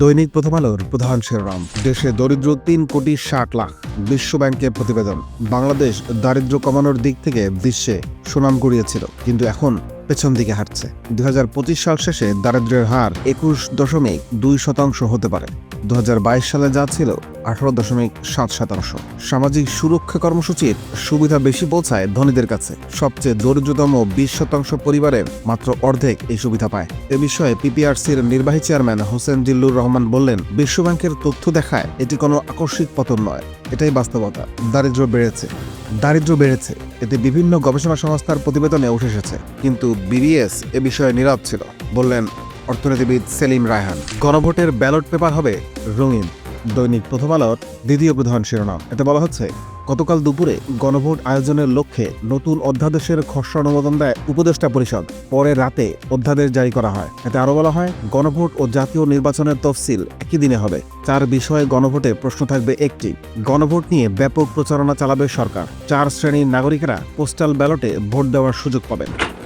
দৈনিক প্রথম আলোর প্রধান শিরোনাম। দেশে দরিদ্র তিন কোটি ষাট লাখ। বিশ্ব ব্যাংকের প্রতিবেদন। বাংলাদেশ দারিদ্র কমানোর দিক থেকে বিশ্বে সুনাম কুড়িয়েছিল, কিন্তু এখন পেছন দিকে হাঁটছে। দু হাজার পঁচিশ সাল শেষে দারিদ্র্যের হার একুশ দশমিক দুই শতাংশ হতে পারে। দু হাজার বাইশ সালে যা ছিল, আঠারো দশমিক সাত শতাংশ। সামাজিক সুরক্ষা কর্মসূচির সুবিধা বেশি পৌঁছায় ধনীদের কাছে। সবচেয়ে দরিদ্রতম বিশ শতাংশ পরিবারের মাত্র অর্ধেক এই সুবিধা পায়। এ বিষয়ে পিপিআরসির নির্বাহী চেয়ারম্যান হোসেন জিল্লুর রহমান বললেন, বিশ্বব্যাংকের তথ্য দেখায় এটি কোনো আকস্মিক পতন নয়। এটাই বাস্তবতা। দারিদ্র্য বেড়েছে। দারিদ্র্য বেড়েছে। এতে বিভিন্ন গবেষণা সংস্থার প্রতিবেদনে উঠে এসেছে। কিন্তু বিবিএস এ বিষয়ে নীরব ছিল, বললেন অর্থনীতিবিদ সেলিম রায়হান। গণভোটের ব্যালট পেপার হবে রঙিন। দৈনিক প্রথম আলোর দ্বিতীয় প্রধান শিরোনাম। এতে বলা হচ্ছে, গতকাল দুপুরে গণভোট আয়োজনের লক্ষ্যে নতুন অধ্যাদেশের খসড়া অনুমোদন দেয় উপদেষ্টা পরিষদ। পরে রাতে অধ্যাদেশ জারি করা হয়। এতে আরও বলা হয়, গণভোট ও জাতীয় নির্বাচনের তফসিল একই দিনে হবে। চার বিষয়ে গণভোটে প্রশ্ন থাকবে একটি, গণভোট নিয়ে ব্যাপক প্রচারণা চালাবে সরকার। চার শ্রেণির নাগরিকেরা পোস্টাল ব্যালটে ভোট দেওয়ার সুযোগ পাবেন।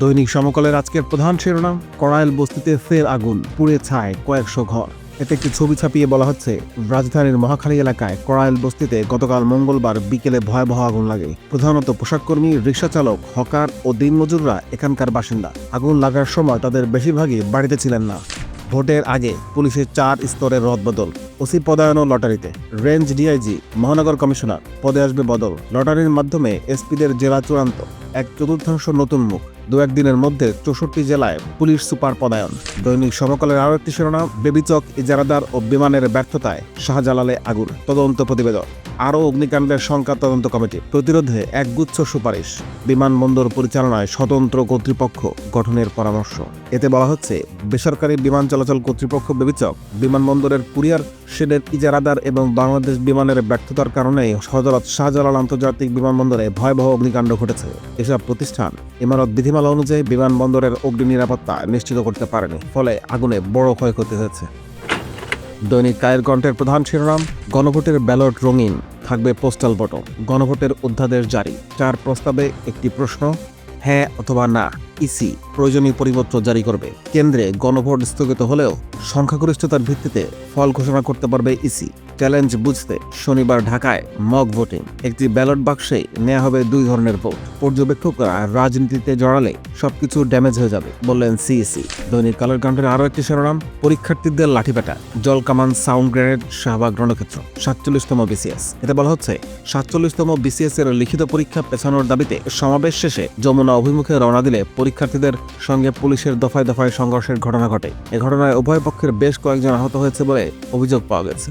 দৈনিক সমকালের আজকের প্রধান শিরোনাম, কড়াইল বস্তিতে ফের আগুন, পুড়ে ছায় কয়েকশো ঘর। এতে একটি ছবি ছাপিয়ে বলা হচ্ছে, রাজধানীর মহাখালী এলাকায় কড়াইল বস্তিতে গতকাল মঙ্গলবার বিকেলে ভয়াবহ আগুন লাগে। প্রধানত পোশাককর্মী রিক্সা চালক হকার ও দিনমজুররা এখানকার বাসিন্দা। আগুন লাগার সময় তাদের বেশিরভাগই বাড়িতে ছিলেন না। ভোটের আগে পুলিশের চার স্তরের রদবদল, ওসি পদায়ন ও লটারিতে। রেঞ্জ ডিআইজি, মহানগর কমিশনার, পদে আসবে বদল, লটারির মাধ্যমে এসপিদের জেলা চূড়ান্ত। এক চতুর্থাংশ নতুন মুখ, দু একদিনের মধ্যে চৌষট্টি জেলায় পুলিশ সুপার পদায়ন। দৈনিক সমকালের আরও একটি শিরোনাম, বেবিচক, ইজারাদার ও বিমানের ব্যর্থতায় শাহজালালে আগুন, তদন্ত প্রতিবেদন। আরও অগ্নিকাণ্ডের সংখ্যা তদন্ত কমিটি, প্রতিরোধে একগুচ্ছ সুপারিশ। বিমানবন্দর পরিচালনায় স্বতন্ত্র কর্তৃপক্ষ গঠনের পরামর্শ। এতে বলা হচ্ছে, বেসরকারি বিমান চলাচল কর্তৃপক্ষ বিবেচক, বিমানবন্দরের কুরিয়ার, শেডের ইজারাদার এবং বাংলাদেশ বিমানের ব্যর্থতার কারণে হজরত শাহজালাল আন্তর্জাতিক বিমানবন্দরে ভয়াবহ অগ্নিকাণ্ড ঘটেছে। এসব প্রতিষ্ঠান ইমারত বিধিমালা অনুযায়ী বিমানবন্দরের অগ্নি নিরাপত্তা নিশ্চিত করতে পারেনি, ফলে আগুনে বড় ক্ষয়ক্ষতি হয়েছে। দৈনিক কায়ের কণ্ঠের প্রধান শিরোনাম, গণভোটের ব্যালট রঙিন, থাকবে পোস্টাল বটন গণভোটের অধ্যাদেশ জারি, চার প্রস্তাবে একটি প্রশ্ন হ্যাঁ অথবা না, ইসি, প্রয়োজনীয় পরিপত্র জারি করবে। কেন্দ্রে গণভোট স্থগিত হলেও সংখ্যাগরিষ্ঠতার ভিত্তিতে ফল ঘোষণা করতে পারবে ইসি। চ্যালেঞ্জ বুঝতে শনিবার ঢাকায় মক ভোটিং। একটি ব্যালট বাক্সে নেওয়া হবে দুই ধরনের ভোট। পর্যবেক্ষকরা রাজনীতিতে জড়ালে সবকিছু ড্যামেজ হয়ে যাবে, বললেন সিইসি। দৈনিক কালের কাণ্ডের আরও একটি শিরোনাম, পরীক্ষার্থীদের লাঠিপেটা জল কামান সাউন্ড গ্রেনেড শাহবাগ রণক্ষেত্র, সাতচল্লিশতম বিসিএস। এতে বলা হচ্ছে, সাতচল্লিশতম বিসিএস এর লিখিত পরীক্ষা পেছানোর দাবিতে সমাবেশ শেষে যমুনা অভিমুখে রওনা দিলে পরীক্ষার্থীদের সঙ্গে পুলিশের দফায় দফায় সংঘর্ষের ঘটনা ঘটে। এ ঘটনায় উভয় পক্ষের বেশ কয়েকজন আহত হয়েছে বলে অভিযোগ পাওয়া গেছে।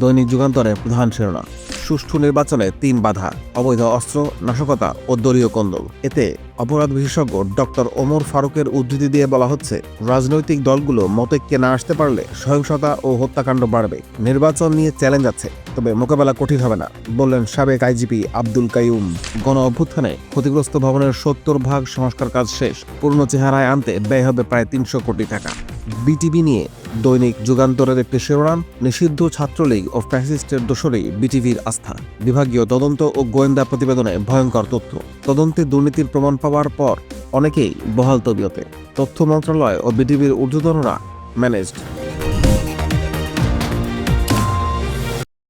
দৈনিক যুগান্তরের প্রধান শিরোনাম। সুষ্ঠু নির্বাচনে তিন বাধা, অবৈধ অস্ত্র, নাশকতা ও দলীয় কন্দল। এতে অপরাধ বিশেষজ্ঞ ডক্টর ওমর ফারুকের উদ্ধৃতি দিয়ে বলা হচ্ছে, রাজনৈতিক দলগুলো মতৈক্যে না আসতে পারলে সহিংসতা ও হত্যাকাণ্ড বাড়বে। নির্বাচন নিয়ে চ্যালেঞ্জ আছে, তবে মোকাবেলা কঠিন হবে না, বললেন সাবেক আইজিপি আব্দুল কাইউম গণ অভ্যুত্থানে ক্ষতিগ্রস্ত ভবনের সত্তর ভাগ সংস্কার কাজ শেষ, পূর্ণ চেহারায় আনতে ব্যয় হবে প্রায় তিনশো কোটি টাকা। বিটিভি নিয়ে দৈনিক যুগান্তরের একটি শিরোনাম, নিষিদ্ধ ছাত্রলীগ ও ফ্যাসিস্টের দোষরেই বিটিভির আস্থা। বিভাগীয় তদন্ত ও গোয়েন্দা প্রতিবেদনে ভয়ঙ্কর তথ্য। তদন্তে দুর্নীতির প্রমাণ পাওয়ার পর অনেকেই বহাল তবিয়তে। তথ্য মন্ত্রণালয় ও বিটিভির ঊর্ধ্বতনরা ম্যানেজড